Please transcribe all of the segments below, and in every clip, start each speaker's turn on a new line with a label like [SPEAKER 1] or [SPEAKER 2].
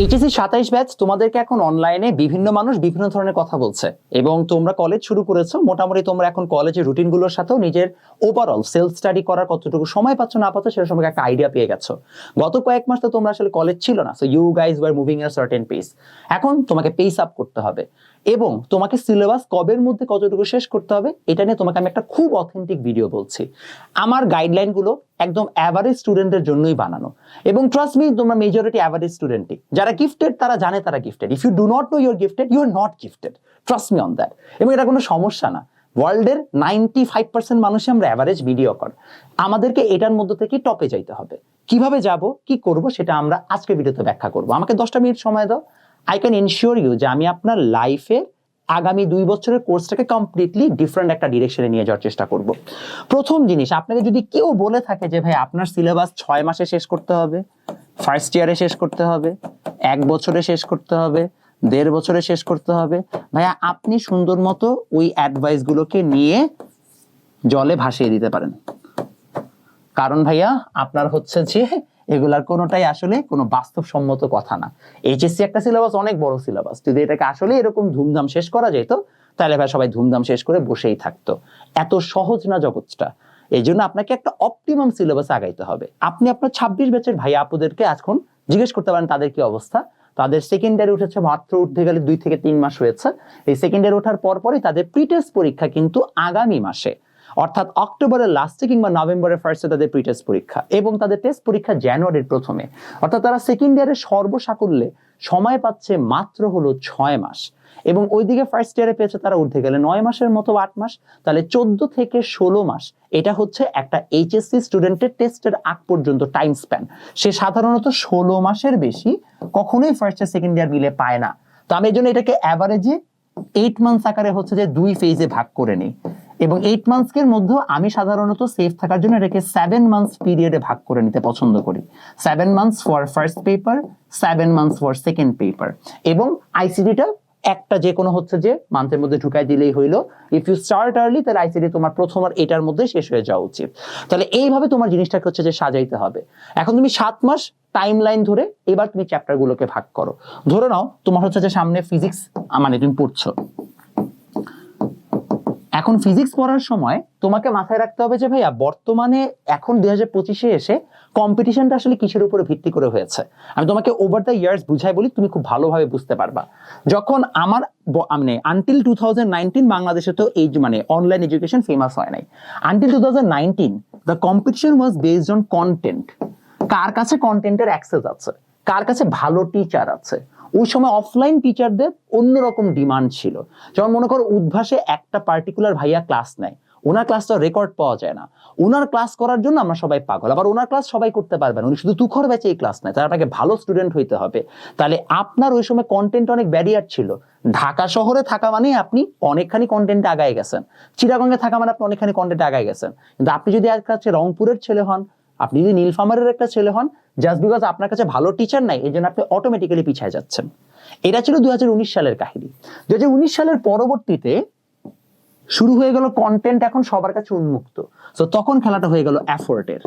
[SPEAKER 1] HSC সাতাইশ batch তোমাদেরকে এখন অনলাইনে বিভিন্ন মানুষ বিভিন্ন ধরনের কথা বলছে। এবং তোমরা কলেজ শুরু করেছ, মোটামুটি তোমরা এখন কলেজের রুটিনগুলোর সাথেও নিজের ওভারঅল সেলফ স্টাডি করার কতটুকু সময় পাচ্ছ না পাচ্ছ সেটা সম্পর্কে একটা আইডিয়া পেয়ে গেছো। গত কয়েক মাস তো তোমরা আসলে কলেজ ছিল না so you guys were moving a certain pace এখন তোমাকে পেস আপ করতে হবে। এবং তোমাকে সিলেবাস কবের মধ্যে কতটুকু শেষ করতে হবে, এটা নিয়ে তোমাকে আমি একটা খুব অথেন্টিক ভিডিও বলছি। আমার গাইডলাইনগুলো একদম অ্যাভারেজ স্টুডেন্টের জন্যই বানানো। এবং ট্রাস্ট মি তোমরা মেজরিটি অ্যাভারেজ স্টুডেন্টই যারা গিফটেড তারা জানে তারা gifted if you do not know your gifted you are not gifted trust me on that এবং এটা কোনো সমস্যা না। ওয়ার্ল্ডের নাইনটি ফাইভ পার্সেন্ট মানুষই আমরা অ্যাভারেজ ভিডিও কর। আমাদেরকে এটার মধ্যে থেকে টপে যাইতে হবে। কীভাবে যাব, কি করব, সেটা আমরা আজকে ভিডিওতে ব্যাখ্যা করব। আমাকে দশটা মিনিট সময় দাও। আই ক্যান এনশিওর ইউ যে আমি আপনার লাইফে আগামী দুই বছরের কোর্সটাকে কমপ্লিটলি ডিফারেন্ট একটা ডিরেকশনে নিয়ে যাওয়ার চেষ্টা করব। প্রথম জিনিস, আপনাকে যদি কেউ বলে থাকে যে, ভাই, আপনার সিলেবাস ছয় মাসে শেষ করতে হবে ফার্স্ট ইয়ারে শেষ করতে হবে, এক বছরে শেষ করতে হবে, দেড় বছরে শেষ করতে হবে, ভাইয়া, আপনি সুন্দর মতো ওই অ্যাডভাইসগুলোকে নিয়ে জলে ভাসিয়ে দিতে পারেন। কারণ ভাইয়া, আপনার হচ্ছে যে এগুলার কোনোটাই আসলে কোনো বাস্তবসম্মত কথা না। এইচএসসি একটা সিলেবাস অনেক বড় সিলেবাস যদি এটাকে আসলে এরকম ধুমধাম শেষ করা যেত, তাহলে ভাই সবাই ধুমধাম শেষ করে বসেই থাকতো। এত সহজ না জগৎটা। এই জন্য আপনাকে একটা অপটিমাম সিলেবাস আগাইতে হবে। আপনি আপনার ছাব্বিশ ব্যাচের ভাই আপুদেরকে এখন জিজ্ঞেস করতে পারেন, তাদের কি অবস্থা? তাদের সেকেন্ডারি উঠেছে মাত্র উঠতে গেলে দুই থেকে তিন মাস হয়েছে। এই সেকেন্ডারি ওঠার পর পরই তাদের প্রিটেস্ট পরীক্ষা কিন্তু আগামী মাসে। অর্থাৎ অক্টোবরের লাস্টে কিংবা নভেম্বরের ফার্স্টে তাদের প্রিটেস্ট পরীক্ষা এবং তাদের টেস্ট পরীক্ষা জানুয়ারির প্রথমে। অর্থাৎ তারা সেকেন্ড ইয়ারের সর্বসাকুল্যে সময় পাচ্ছে মাত্র হলো ছয় মাস এবং ওইদিকে ফার্স্ট ইয়ারে পেয়েছে তারা উঠে গেলে নয় মাসের মতো আট মাস, তাহলে চোদ্দ থেকে ষোলো মাস, এটা হচ্ছে একটা এইচএসসি স্টুডেন্টের টেস্টের আগ পর্যন্ত টাইম স্প্যান সে সাধারণত ষোলো মাসের বেশি কখনোই ফার্স্ট ইয়ার সেকেন্ড ইয়ার মিলে পায় না। তো আমি এই জন্য এটাকে অ্যাভারেজে এইট মান্থস আকারে হচ্ছে যে দুই ফেজে ভাগ করে নিই। এবং এইট মান্থসের মধ্যে আমি সাধারণত সেফ থাকার জন্য এটাকে সেভেন মান্থস পিরিয়ডে ভাগ করে নিতে পছন্দ করি। Seven months for first paper seven months for second paper এবং আইসিডিটা একটা যে কোনো হচ্ছে যে মান্থের মধ্যে ঢুকাই দিলেই হইল। ইফ ইউ স্টার্ট আর্লি তাহলে আইসিডি তোমার প্রথম আর এটার মধ্যে শেষ হয়ে যাওয়া উচিত। তাহলে এইভাবে তোমার জিনিসটাকে হচ্ছে যে সাজাইতে হবে। এখন তুমি সাত মাস টাইম লাইন ধরে এবার তুমি চ্যাপ্টার গুলোকে ভাগ করো। ধরে নাও, তোমার হচ্ছে যে সামনে ফিজিক্স মানে তুমি পড়ছো। এখন ফিজিক্স পড়ার সময় তোমাকে মাথায় রাখতে হবে যে, ভাইয়া, বর্তমানে এখন দুই হাজার পঁচিশে এসে কম্পিটিশনটা আসলে কিসের উপরে ভিত্তি করে হয়েছে? আমি তোমাকে ওভার দ্য ইয়ার্স বুঝাই বলি, তুমি খুব ভালোভাবে বুঝতে পারবা। যখন আমার মানে আনটিল টু থাউজেন্ড নাইনটিন বাংলাদেশে তো এই মানে অনলাইন এডুকেশন ফেমাস হয় নাই। Until two thousand nineteen the competition was based on content কার কাছে কন্টেন্টের অ্যাক্সেস আছে? কার কাছে ভালো টিচার আছে? ওই সময় অফলাইন টিচারদের অন্যরকম ডিমান্ড ছিল। যেমন মনে করো, উদ্ভাসে একটা পার্টিকুলার ভাইয়া ক্লাস নেয়। ওনার ক্লাস ক্লাসটা রেকর্ড পাওয়া যায় না। ওনার ক্লাস করার জন্য আমরা সবাই পাগল। আবার ওনার ক্লাস সবাই করতে পারবে না। উনি শুধু তুখর ব্যাচে এই ক্লাস নেয়। তার আপনাকে ভালো স্টুডেন্ট হইতে হবে। তাহলে আপনার ওই সময় কন্টেন্ট অনেক ব্যারিয়ার ছিল। ঢাকা শহরে থাকা মানে আপনি অনেকখানি কন্টেন্টে আগায় গেছেন। চিরাগঙ্গে থাকা মানে আপনি অনেকখানি কন্টেন্টে আগায় গেছেন। কিন্তু আপনি যদি আজকে রংপুরের ছেলে হন আপনি যদি নীলফামারের একটা ছেলে হন জাস্ট বিকজ আপনার কাছে ভালো টিচার নাই এই জন্য আপনি অটোমেটিক্যালি পিছিয়ে যাচ্ছেন। এটা ছিল দুই সালের কাহিনী। দুই সালের পরবর্তীতে শুরু হয়ে গেল কন্টেন্ট এখন সবার কাছে উন্মুক্ত। তো তখন খেলাটা হয়ে গেল অ্যাফোর্টের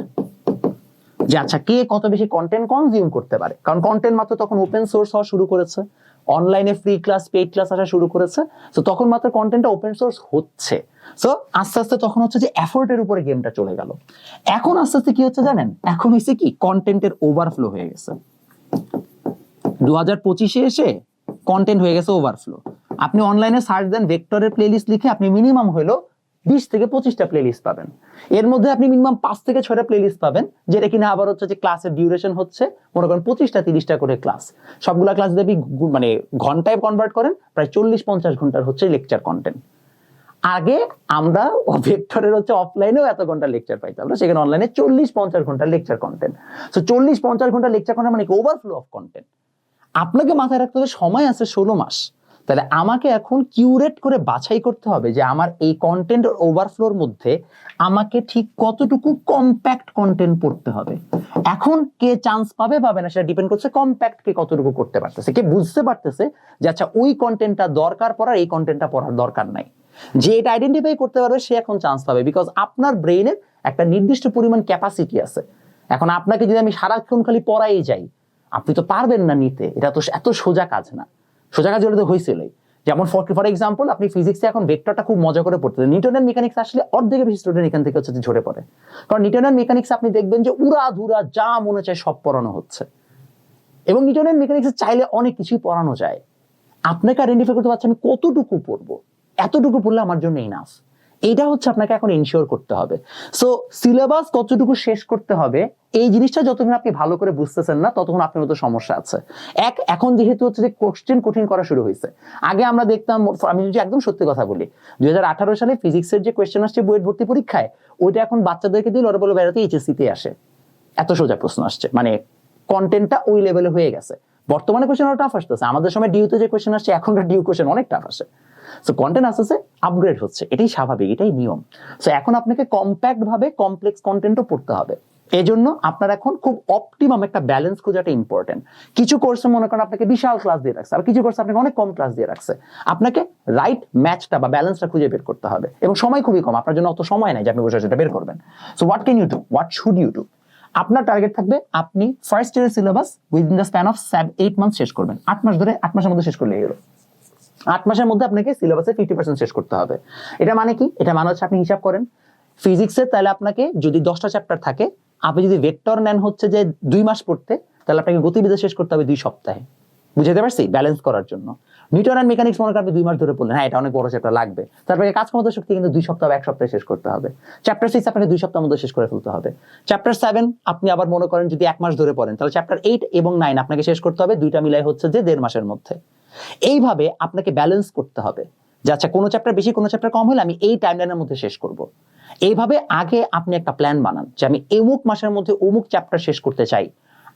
[SPEAKER 1] যে আচ্ছা কে কত বেশি কন্টেন্ট কনজিউম করতে পারে? কারণ কন্টেন্ট মাত্র তখন ওপেন সোর্স হওয়া শুরু করেছে। অনলাইনে ফ্রি ক্লাস পেইড ক্লাস আসা শুরু করেছে। সো তখন মাত্র কন্টেন্টটা ওপেন সোর্স হচ্ছে। সো আস্তে আস্তে তখন হচ্ছে যে এফোর্টের উপরে গেমটা চলে গেল। এখন আস্তে আস্তে কি হচ্ছে জানেন? এখন হয়েছে কি? কন্টেন্টের ওভারফ্লো হয়ে গেছে। দু হাজার পঁচিশে এসে কন্টেন্ট হয়ে গেছে ওভারফ্লো আপনি অনলাইনে সার্চ দেন ভেক্টরের প্লেলিস্ট লিখে আপনি মিনিমাম হলো বিশ থেকে পঁচিশটা প্লেলিস্ট পাবেন। এর মধ্যে আপনি মিনিমাম পাঁচ থেকে ছয়টা প্লেলিস্ট পাবেন, যেটা কিনা আবার হচ্ছে যে ক্লাসের ডিউরেশন হচ্ছে, মনে করেন পঁচিশটা, তিরিশটা করে ক্লাস সবগুলা ক্লাস যদি আপনি মানে ঘন্টায় কনভার্ট করেন, প্রায় চল্লিশ, পঞ্চাশ ঘণ্টার হচ্ছে লেকচার কন্টেন্ট আগে আমরা ভেক্টরের হচ্ছে অফলাইনেও এত ঘণ্টা লেকচার পাইতাম না, সেখানে অনলাইনে চল্লিশ, পঞ্চাশ ঘণ্টা লেকচার কন্টেন্ট সো চল্লিশ, পঞ্চাশ ঘণ্টা লেকচার কন্টেন্ট মানে ওভারফ্লো অফ কন্টেন্ট আপনাকে মাথায় রাখতে হবে, সময় আছে ষোলো মাস। তাহলে আমাকে এখন কিউরেট করে বাছাই করতে হবে যে আমার এই কন্টেন্ট ওভারফ্লোর মধ্যে আমাকে ঠিক কতটুকু কম্প্যাক্ট কন্টেন্ট পড়তে হবে। এখন কে চান্স পাবে পাবে না, সেটা ডিপেন্ড করছে কম্প্যাক্ট কে কতটুকু করতে পারতেছে। কে বুঝতে পারতেছে যে আচ্ছা ওই কন্টেন্টটা দরকার পড়ার, এই কন্টেন্টটা পড়ার দরকার নাই। যে এটা আইডেন্টিফাই করতে পারবে, সে এখন চান্স পাবে বিকজ আপনার ব্রেইনের একটা নির্দিষ্ট পরিমাণ ক্যাপাসিটি আছে। এখন আপনাকে যদি আমি সারাক্ষণ খালি পড়াই যাই, আপনি তো পারবেন না নিতে। এটা তো এত সোজা কাজ না। সোজা কাজ হলে তো হয়েছিলই। যেমন ফর ফর এক্সাম্পল আপনি ফিজিক্সে এখন ভেক্টরটা খুব মজা করে পড়তে নিউটনের মেকানিক্স আসলে অর্ধেকের বেশি স্টুডেন্ট এখান থেকে হচ্ছে ঝরে পড়ে। কারণ নিউটনের মেকানিক্স আপনি দেখবেন যে উড়া ধুরা যা মনে চায় সব পড়ানো হচ্ছে। এবং নিউটনের মেকানিক্স চাইলে অনেক কিছুই পড়ানো যায়। আপনাকে আইডেন্টিফাই করতে পারছেন কতটুকু পড়ব। এতটুকু পড়লে আমার জন্য ইনাফ এইটা হচ্ছে আপনাকে এখন ইনশিওর করতে হবে। সো সিলেবাস কতটুকু শেষ করতে হবে, এই জিনিসটা যতক্ষণ আপনি ভালো করে বুঝতেছেন না, ততক্ষণ আপনার মতো সমস্যা আছে। এক, এখন যেহেতু হচ্ছে যে কোশ্চেন কঠিন করা শুরু হয়েছে, আগে আমরা দেখতাম, আমি যদি একদম সত্যি কথা বলি, দুই সালে ফিজিক্সের যে কোয়েশ্চেন আসছে বুয়েট ভর্তি পরীক্ষায়, ওইটা এখন বাচ্চাদেরকে দিয়ে ওরা বলে বেড়াতে এইচএসসি তে আসে। এত সোজা প্রশ্ন আসছে মানে কন্টেন্টটা ওই লেভেলে হয়ে গেছে। বর্তমানে কোশ্চেন আরও টাফ আসতেছে, আমাদের সময় ডিউতে যে কোশ্চেন আসছে, এখনকার ডিউ কোয়েশ্চেন অনেক টাফ আসে। সো কন্টেন্ট আস্তে আস্তে আপগ্রেড হচ্ছে। এটাই স্বাভাবিক, এটাই নিয়ম। সো এখন আপনাকে কম্প্যাক্ট ভাবে কমপ্লেক্স কন্টেন্টও পড়তে হবে। এজন্য আপনার এখন খুব অপটিমাম একটা ব্যালেন্স খোঁজাটা ইম্পর্টেন্ট কিছু কোর্সে মনে করেন আপনাকে বিশাল ক্লাস দিয়ে রাখছে, আর কিছু কোর্স আপনাকে অনেক কম ক্লাস দিয়ে রাখছে। আপনাকে রাইট ম্যাচটা বা ব্যালেন্সটা খুঁজে বের করতে হবে। এবং সময় খুবই কম, আপনার জন্য অত সময় নাই যে আপনি বসে সেটা বের করবেন। So what can you do what should you do আপনার টার্গেট থাকবে, আপনি ফার্স্ট ইয়ারের syllabus within the span of eight month শেষ করবেন। আট মাস ধরে, আট মাসের মধ্যে শেষ করলে গেল। আট মাসের মধ্যে আপনাকে সিলেবাসে ফিফটি পার্সেন্ট শেষ করতে হবে। এটা মানে কি? এটা মানে হচ্ছে আপনি হিসাব করেন। ফিজিক্সের তাহলে আপনাকে যদি দশটা চ্যাপ্টার থাকে, আপনি যদি ভেক্টর নেন হচ্ছে যে দুই মাস পড়তে, তাহলে আপনাকে গতিবিদ্যা শেষ করতে হবে দুই সপ্তাহে। বুঝতে পারছি? ব্যালেন্স করার জন্য। নিউটন অ্যান্ড মেকানিক্স মনে করেন দুই মাস ধরে পড়লেন। হ্যাঁ এটা অনেক বড় চ্যাপ্টার লাগবে। তারপরে কাজ ক্ষমতা শক্তি কিন্তু দুই সপ্তাহ এক সপ্তাহে শেষ করতে হবে। চ্যাপ্টার সিক্স আপনাকে দুই সপ্তাহের মধ্যে শেষ করে ফেলতে হবে। চ্যাপ্টার সেভেন আপনি আবার মনে করেন যদি এক মাস ধরে পড়েন, তাহলে চ্যাপ্টার এইট এবং নাইন আপনাকে শেষ করতে হবে। দুইটা মিলাই হচ্ছে যে দেড় মাসের মধ্যে। এইভাবে আপনাকে ব্যালেন্স করতে হবে। যে আচ্ছা কোনো চ্যাপ্টার বেশি, কোনো চ্যাপ্টার কম হলে আমি এই টাইমলাইনের মধ্যে শেষ করব। এইভাবে আগে আপনি একটা প্ল্যান বানান যে আমি অমুক মাসের মধ্যে অমুক চ্যাপ্টার শেষ করতে চাই।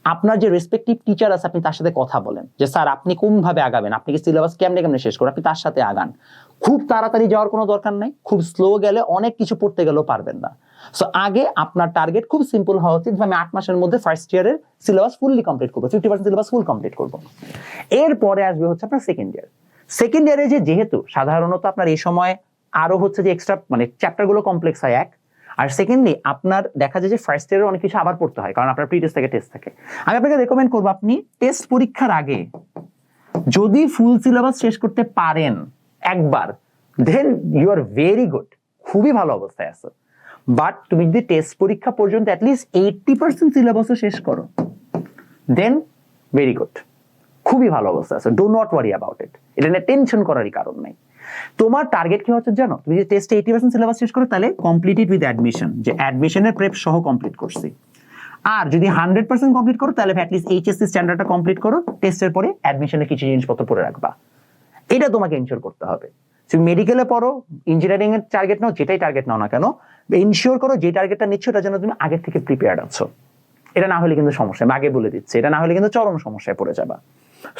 [SPEAKER 1] আপনার যে রেসপেক্টিভ টিচার আছে, আপনি তার সাথে কথা বলেন যে, স্যার, আপনি কোন ভাবে আগাবেন? আপনি কি সিলেবাস কেমনে কেমনে শেষ করেন আপনি তার সাথে আগান। খুব তাড়াতাড়ি যাওয়ার কোনো দরকার নাই। খুব স্লো গেলে অনেক কিছু পড়তে গেলেও পারবেন না। সো আগে আপনার টার্গেট খুব সিম্পল হওয়া উচিত আমি আট মাসের মধ্যে ফার্স্ট ইয়ারের সিলেবাস ফুললি কমপ্লিট করব fifty percent syllabus full complete করব। এরপরে আসবে হচ্ছে আপনার সেকেন্ড ইয়ার সেকেন্ড ইয়ারে যে যেহেতু, সাধারণত আপনার এই সময় আরও হচ্ছে যে এক্সট্রা মানে চ্যাপ্টারগুলো কমপ্লেক্স হয় এক। আর সেকেন্ডলি আপনার দেখা যায় যে ফার্স্ট ইয়ারে অনেক কিছু আবার পড়তে হয়, কারণ আপনার প্রি টেস্ট থেকে টেস্ট থাকে। আমি আপনাকে রেকমেন্ড করব, আপনি টেস্ট পরীক্ষার আগে যদি ফুল সিলেবাস শেষ করতে পারেন একবার then you are very good খুবই ভালো অবস্থায় আছো। বাট তুমি যদি টেস্ট পরীক্ষা পর্যন্ত অ্যাটলিস্ট এইটটি পার্সেন্ট সিলেবাসও শেষ করো দেন ভেরি গুড খুবই ভালো অবস্থা আছে do not worry about it এটা নিয়ে টেনশন করারই কারণ নাই। তোমার টার্গেট কি হচ্ছে জানো? তুমি যদি টেস্টে এইটি পার্সেন্ট সিলেবাস শেষ করো, তাহলে কমপ্লিটেড উইথ অ্যাডমিশন যে অ্যাডমিশনের প্রেপ সহ কমপ্লিট করছি। আর যদি হান্ড্রেড পার্সেন্ট কমপ্লিট করো, তাহলে অ্যাটলিস্ট এইচএসসি স্ট্যান্ডার্ডটা কমপ্লিট করো টেস্টের পরে অ্যাডমিশনের কিছু জিনিসপত্র পরে রাখবা। এটা তোমাকে ইনশিওর করতে হবে। তুমি মেডিকেলে পড়ো ইঞ্জিনিয়ারিং এর টার্গেট নাও, যেটাই টার্গেট নাও না কেন ইনশিওর করো যে টার্গেটটা নিচ্ছ, ওটার জন্য তুমি আগের থেকে প্রিপেয়ার্ড আছো। এটা না হলে কিন্তু সমস্যা, আমি আগে বলে দিচ্ছি, এটা না হলে কিন্তু চরম সমস্যায় পড়ে যাবা।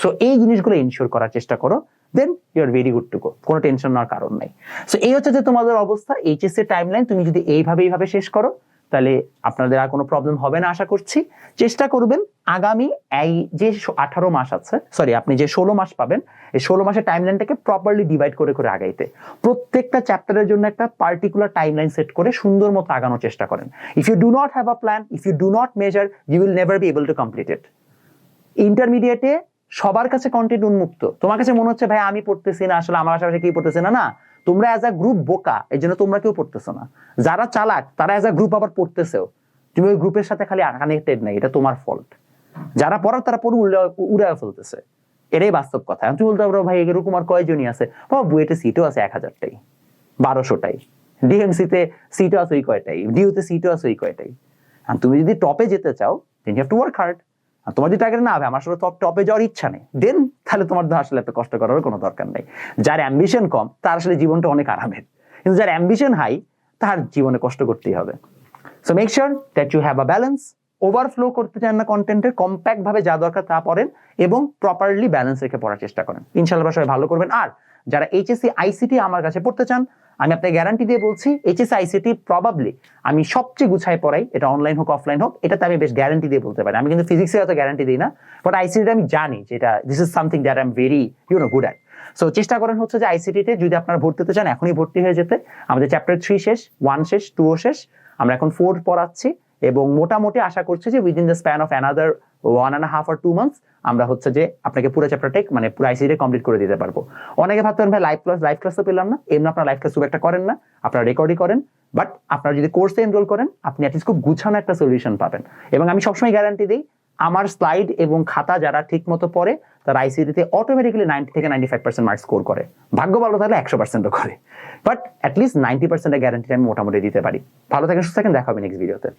[SPEAKER 1] সো এই জিনিসগুলো ইনশিওর করার চেষ্টা করো then you are very good to go কোনো টেনশন নেওয়ার কারণ নাই। সো এই হচ্ছে যে তোমাদের অবস্থা এইচএস এর টাইমলাইন তুমি যদি এইভাবে এইভাবে শেষ করো, তাহলে আপনাদের আর কোনো প্রবলেম হবে না, আশা করছি। চেষ্টা করবেন আগামী এই যে আঠারো মাস আছে সরি আপনি যে ষোলো মাস পাবেন, এই ষোলো মাসের টাইমলাইনটাকে প্রপারলি ডিভাইড করে করে আগাইতে। প্রত্যেকটা চ্যাপ্টারের জন্য একটা পার্টিকুলার টাইমলাইন সেট করে সুন্দর মতো আগানোর চেষ্টা করেন। If you do not have a plan if you do not measure you will never be able to complete it ইন্টারমিডিয়েটে সবার কাছে কন্টেন্ট উন্মুক্ত। তোমার কাছে মনে হচ্ছে, ভাই, আমি পড়তেছি না, আসলে আমার আশেপাশে কেউ পড়তেছে না। না, তোমরা অ্যাজ আ গ্রুপ বোকা, এই জন্য তোমরা কেউ পড়তেছো না। যারা চালাক, তারা অ্যাজ আ গ্রুপ আবার পড়তেছেও। তুমি ওই গ্রুপের সাথে খালি কানেক্টেড নাই, এটা তোমার ফল্ট যারা পড়ার তারা পড়ে উড়ে উড়ে ফেলতেছে। এটাই বাস্তব কথা। আমি বলতে পারব, ভাই এরকম আর কয়জনই আছে? বাবা বুয়েটে সিটও আছে এক হাজারটাই, বারোশোটাই। ডিএমসিতে সিটও আছে ওই কয়টাই ডিউতে সিটও আছে ওই কয়টাই। আর তুমি যদি টপে যেতে চাও then you have to work hard আর তোমার যদি টার্গেট না হবে আমার আসলে টপ টপে যাওয়ার ইচ্ছা নেই। দেন তাহলে তোমার আসলে এত কষ্ট করার কোনো দরকার নেই। যার অ্যাম্বিশন কম, তার আসলে জীবনটা অনেক আরামের। কিন্তু যার অ্যাম্বিশন হাই তার জীবনে কষ্ট করতেই হবে। So make sure that you have a balance overflow করতে চান না কন্টেন্টের কম্প্যাক্ট ভাবে যা দরকার তা পড়েন এবং প্রপারলি ব্যালেন্স রেখে পড়ার চেষ্টা করেন। ইনশাল্লাহ সবাই ভালো করবেন। আর যারা এইচএসসি আইসিটি আমার কাছে পড়তে চান, আমি আপনাকে গ্যারান্টি দিয়ে বলছি এইচএসসি আইসিটি প্রবাবলি আমি সবচেয়ে গুছাই পড়াই, এটা অনলাইন হোক অফলাইন হোক, এটাতে আমি বেশ গ্যারান্টি দিয়ে বলতে পারি। আমি কিন্তু ফিজিক্সে অত গ্যারান্টি দিই না বাট আইসিটি আমি জানি যে এটা this is something that I am very you know good at so চেষ্টা করেন হচ্ছে যে আইসিটিতে যদি আপনারা ভর্তি হতে চান, এখনই ভর্তি হয়ে যেতে। আমাদের চ্যাপ্টার থ্রি শেষ ওয়ান শেষ টুও শেষ। আমরা এখন ফোর পড়াচ্ছি। এবং মোটামুটি আশা করছে যে within the span of another one and half R two months আমরা হচ্ছে যে আপনাকে পুরো চ্যাপ্টারটাই মানে পুরো আইসিডি কমপ্লিট করে দিতে পারব। অনেকে ভাবতেন ভাই লাইভ ক্লাস লাইভ ক্লাস তো পেলাম না। এমনি আপনার লাইভ ক্লাস খুব একটা করেন না। আপনারা রেকর্ডই করেন। বাট আপনারা যদি কোর্সে এনরোল করেন, আপনি অ্যাটলিস্ট খুব গুছানো একটা সলিউশন পাবেন। এবং আমি সবসময় গ্যারান্টি দিই, আমার স্লাইড এবং খাতা যারা ঠিক মতো পড়ে, তারা আইসিডিতে অটোমেটিক্যালি নাইনটি থেকে ninety five percent mark score করে। ভাগ্য ভালো তাহলে একশো পার্সেন্টও করে। বাট অ্যাটলিস্ট নাইনটি পার্সেন্টের গ্যারান্টি আমি মোটামুটি দিতে পারি। ভালো থাকেন, সুস্থ থাকেন, দেখা হবে নেক্সট ভিডিওতে